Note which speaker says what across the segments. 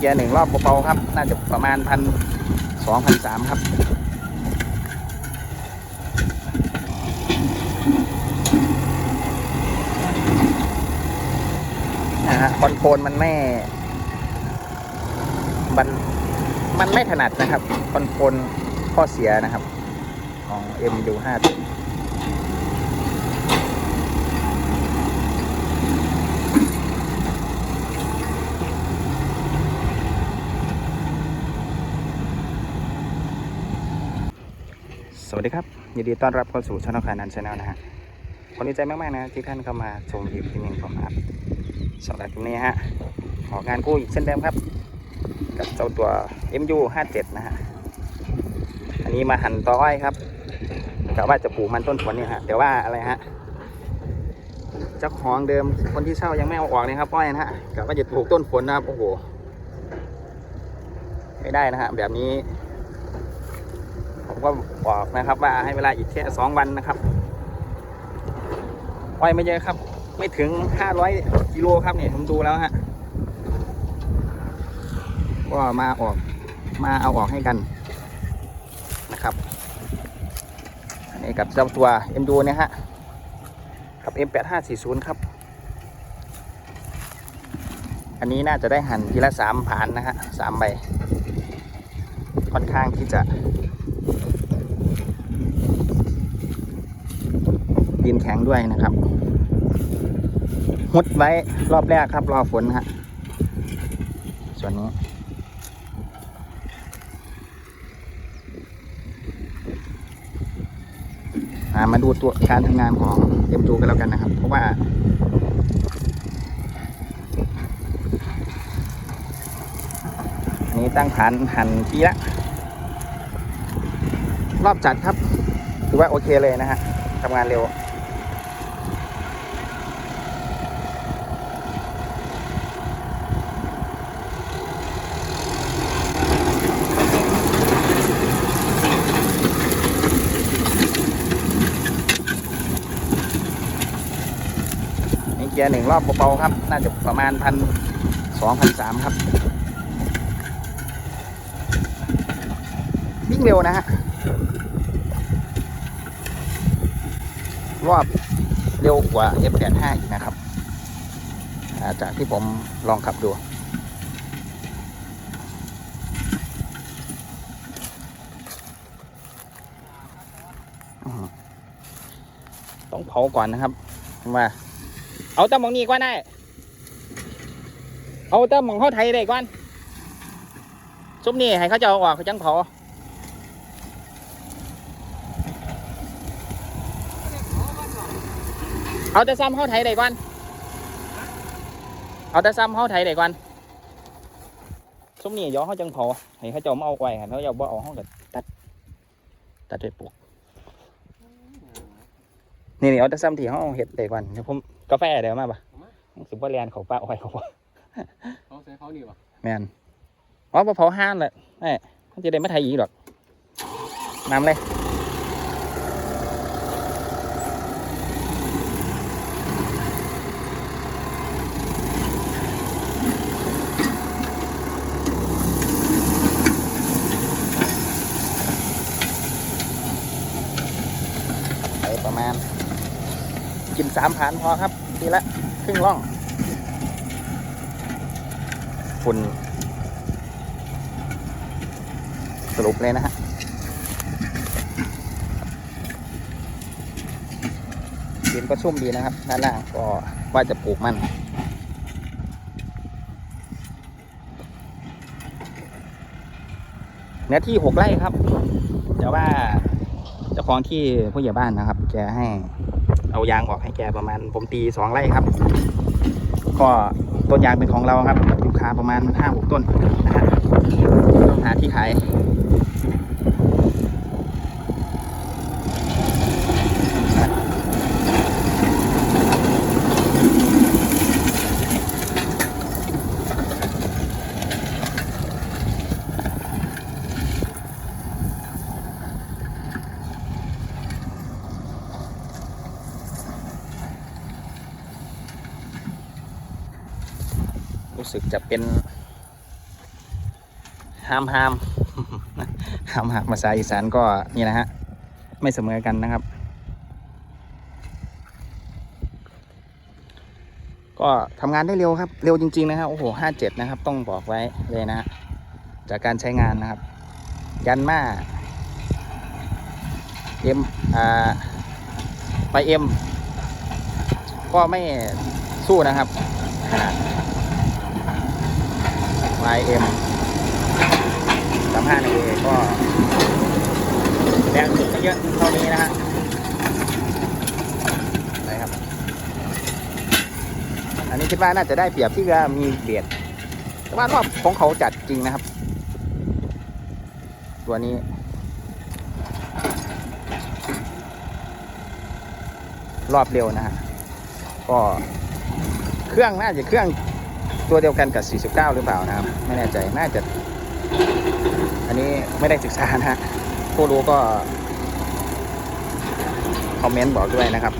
Speaker 1: เกียร์หนึ่งรอบเบาๆครับ น่าจะประมาณพันสองพันสามครับนะฮะคอนโทรลมันไม่มันมันไม่ถนัดนะครับ คอนโทรลข้อเสียนะครับ ของ MU5 วัสดีครับ ยินดีต้อนรับเข้าสู่ช่องคานันชาแนลนะฮะคนดีใจมากๆนะที่ท่านเข้ามาชมคลิปที่นี่ผมครับสำหรับคลิปนี้ฮะออกงานคู่อีกเช่นเดิมครับ กับเจ้าตัว MU57 นะฮะ อันนี้มาหั่นตออ้อยครับกะว่าจะปลูกมันต้นผลเนี่ยฮะแต่ว่าอะไรฮะเจ้าของเดิมคนที่เช่ายังไม่เอาออกเลยครับอ้อยนะฮะกะว่าจะปลูกต้นผลนะครับโอ้โหไม่ได้นะฮะแบบนี้ ก็บอกนะครับ ว่าให้เวลาอีกแค่สองวันนะครับอ้อยไม่เยอะครับ ไม่ถึงห้าร้อยกิโลครับเนี่ยผมดูแล้วฮะก็มาออกมาเอาออกให้กันนะครับนนี้กับเจ้าตัว m อเนี่ยฮะกับ M8540 ครับ อันนี้น่าจะได้หั่นทีละสามผ่านนะฮะสามใบ ค่อนข้างที่จะินแข็งด้วยนะครับหุดไว้รอบแรกครับ รอฝนฮะส่วนนี้มาดูตัวการทำงานของ M2 กันแล้วกันนะครับ เพราะว่าอันนี้ตั้งฐานหันทีละ รอบจัดครับ ถือว่าโอเคเลยนะฮะทำงานเร็ว กียร์หนึ่งรอบเบาๆครับ น่าจะประมาณพันสองพันสามครับ วิ่งเร็วนะฮะ รอบเร็วกว่า F85 อีกนะครับาจากที่ผมลองขับดูต้องเผาก่อนนะครับว่า เอาตะมองนี้ก่อนได้เอาตะมองเขาไทยได้ก่อนซุ้มนี่ให้เขาจะเอาออกเขาจังเผาเอาแต่ซ้ำเขาไทยได้ก่อนเอาแต่ซ้ำเขาไทยได้ก่อนซุ้มนี่เดี๋ยวเขาจังเผาให้เขาจะมาเอาไว้เขาจะบ่เอาเขาก็ตัดตัดไปปลูก นี่นี่เอาแต่ซ้ำที่เขาเอาเห็ดได้ก่อนเดี๋ยวผมกาแฟเดี๋ยวมาปะสิบว่าเรียนเขาป้าอ้อยเขาบ่
Speaker 2: เขาใช้เขานี่วะ
Speaker 1: แมนอ๋อบ่เผาห้านเลยแม่เขาจะได้ไม่ไทยอีกหรอกน้ำเลย ไปประมาณ กินสามผานพอครับทีละครึ่งล่องฝุ่นสรุปเลยนะฮะดินก็ชุ่มดีนะครับด้านล่างก็ว่าจะปลูกมันเนื้อที่หกไร่ครับ แต่ว่าเจ้าของที่ผู้ใหญ่บ้านนะครับแกให้ เอายางออกให้แกประมาณ ผมตีสองไร่ครับ ก็ต้นยางเป็นของเราครับลูกค้าประมาณห้าหกต้นนะฮะต้องหาที่ขาย รู้สึกจะเป็นห้ามห้ามห้ามหักภาษาอีสานก็นี่นะฮะ ไม่เสมอกันนะครับ ก็ทำงานได้เร็วครับ เร็วจริง ๆ นะครับโอ้โหห้าเจ็ดนะครับ ต้องบอกไว้เลยนะฮะจากการใช้งานนะครับ ยันมาเอ็มอ่าไปเอ็มก็ไม่สู้นะครับขนาด YM สามห้าในเอก็แรงสุดไม่เยอะเท่านี้นะฮะนะครับ อันนี้คิดว่าน่าจะได้เปรียบที่ว่ามีเบียดแต่ว่ารอบของเขาจัดจริงนะครับ ตัวนี้รอบเร็วนะฮะก็เครื่องน่าจะเครื่อง ตัวเดียวกันกับ 49 หรือเปล่านะครับ ไม่แน่ใจน่าจะ อันนี้ไม่ได้ศึกษานะฮะผู้รู้ก็ คอมเมนต์บอกด้วยนะครับ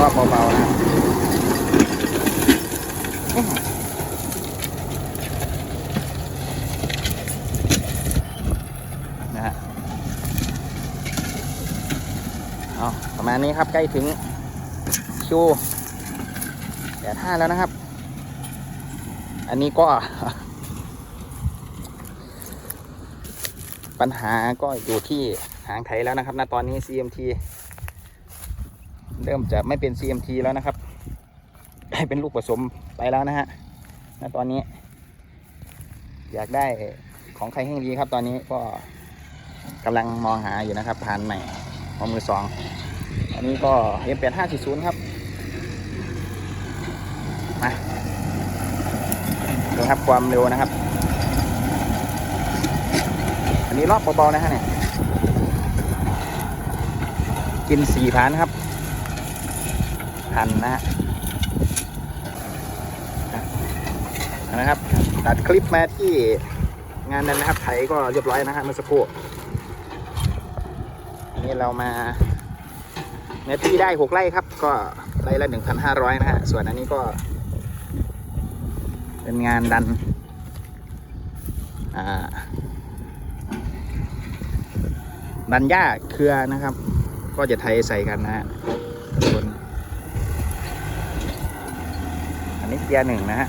Speaker 1: รอบเบาๆนะครับนะฮะเอาประมาณ นี้ครับใกล้ถึงคิวแปดห้าแล้วนะครับ อันนี้ก็ ปัญหาก็อยู่ที่หางไถแล้วนะครับณตอนนี้ CMT เริ่มจะไม่เป็น CMT แล้วนะครับกลายเป็นลูกผสมไปแล้วนะฮะณตอนนี้ อยากได้ของใครแห่งดีครับ ตอนนี้ก็กำลังมองหาอยู่นะครับผ่านใหม่ของมือสอง นี้ก็ M8540 ครับ มาดูครับความเร็วนะครับ อันนี้รอบเบาๆนะฮะเนี่ย กินสี่พันครับ พันนะฮะนะครับ ตัดคลิปมาที่งานนั้นนะครับ ไถก็เรียบร้อยนะฮะเมื่อสักครู่อันนี้เรามา เนื้อที่ได้หกไร่ครับ ก็ไร่ละหนึ่งพันห้าร้อยนะฮะ ส่วนอันนี้ก็ เป็นงานดัน อ่า ดันหญ้าเครือนะครับ ก็จะไทยใส่กันนะฮะส่วนอันนี้เกียร์หนึ่งนะฮะ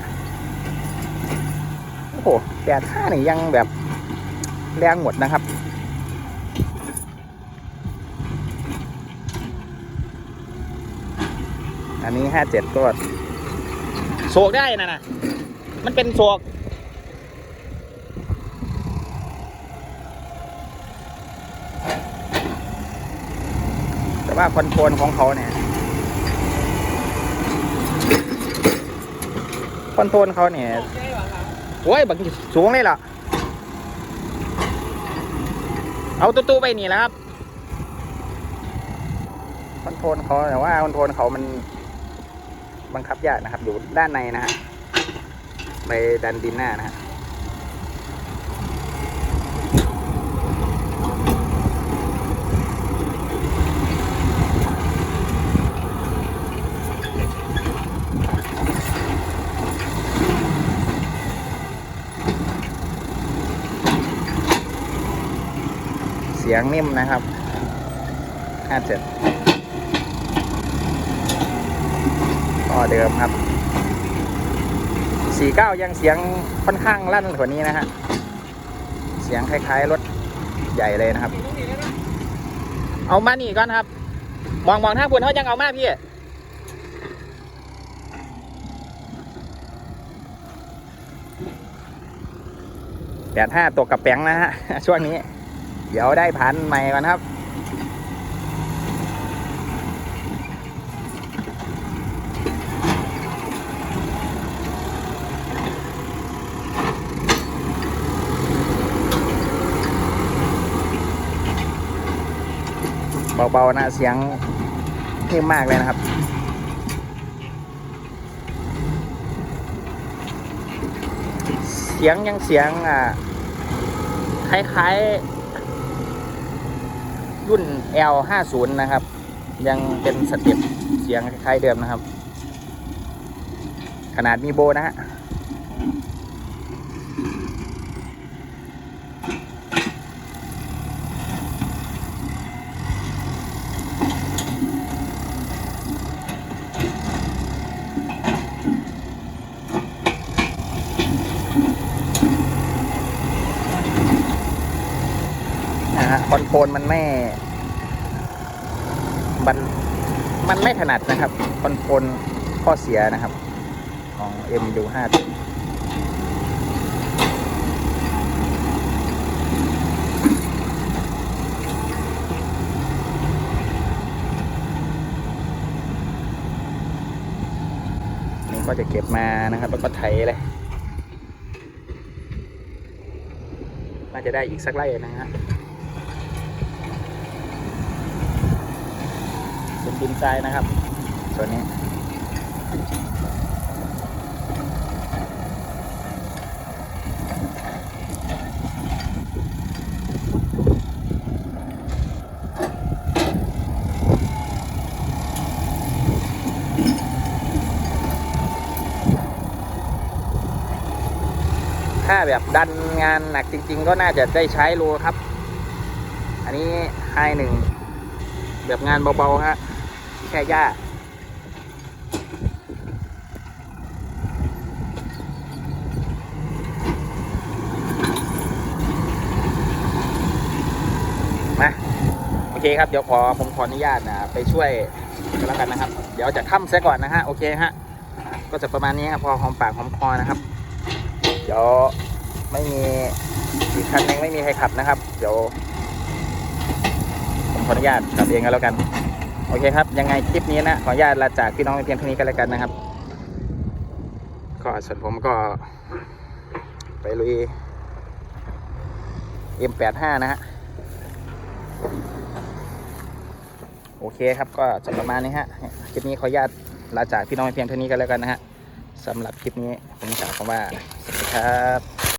Speaker 1: โอ้โหแปดห้านี่ยังแบบแรงหมดนะครับ อันนี้ห้าเจ็ดก็โศกได้นะนะมันเป็นโศกแต่ว่าคอนโทรลของเขาเนี่ยคอนโทรลเขาเนี่ยโอ้ยบักสูงเลยล่ะ เอาตู้ตู้ไปนี่แหล้วครับคอนโทรลเขาแต่ว่าคอนโทรลเขามัน บังคับยากนะครับ อยู่ด้านในนะฮะไปดันดินหน้านะฮะเสียงนิ่มนะครับห้าเจ็ด ก็เดิมครับสี่เก้ายังเสียงค่อนข้างลั่นกว่านี้นะฮะ เสียงคล้ายๆรถใหญ่เลยนะครับ เอามานี่ก่อนครับมองมองทาคุณเขายังเอามาพี่แปดห้าตกกับแปงนะฮะ ช่วงนี้ เดี๋ยวได้พันใหม่ก่อนครับ เบาๆนะเสียงนิ่มมากเลยนะครับ เสียงยังเสียงอ่าคล้ายๆ รุ่น L50 นะครับ ยังเป็นสเต็ปเสียงคล้ายๆเดิมนะครับ ขนาดมีโบนะฮะ นะฮะคอนโทรลมันไม่มันมันไม่ถนัดนะครับ คอนโทรลข้อเสียนะครับ ของ MU5 นี่ก็จะเก็บมานะครับ แล้วก็ไถเลยน่าจะได้อีกสักไร่นะฮะ เป็น ดินทรายนะครับส่วนนี้ ถ้าแบบดันงานหนักจริง ๆ ก็น่าจะได้ใช้โลครับ อันนี้ไฮหนึ่งแบบงานเบา ๆ ฮะ แค่หญ้ามาโอเคครับ เดี๋ยวขอผมขออนุญาตนะไปช่วยกันแล้วกันนะครับ เดี๋ยวจะค่ำเสียก่อนนะฮะ โอเคฮะ ก็จะประมาณนี้ครับ พอหอมปากหอมคอนะครับ เดี๋ยวไม่มีอีกคันนึงไม่มีใครขับนะครับ เดี๋ยวผมขออนุญาตขับเองก็แล้วกัน โอเคครับ ยังไงคลิปนี้นะ ขออนุญาตลาจากพี่น้องเพียงเท่านี้ก็แล้วกันนะครับ ก็ส่วนผมก็ ไปลุย M85 นะฮะ โอเคครับ ก็จะประมาณนี้ฮะ คลิปนี้ขออนุญาตลาจากพี่น้องเพียงเท่านี้ก็แล้วกันนะฮะสำหรับคลิปนี้ผมกล่าวคำว่าสวัสดีครับ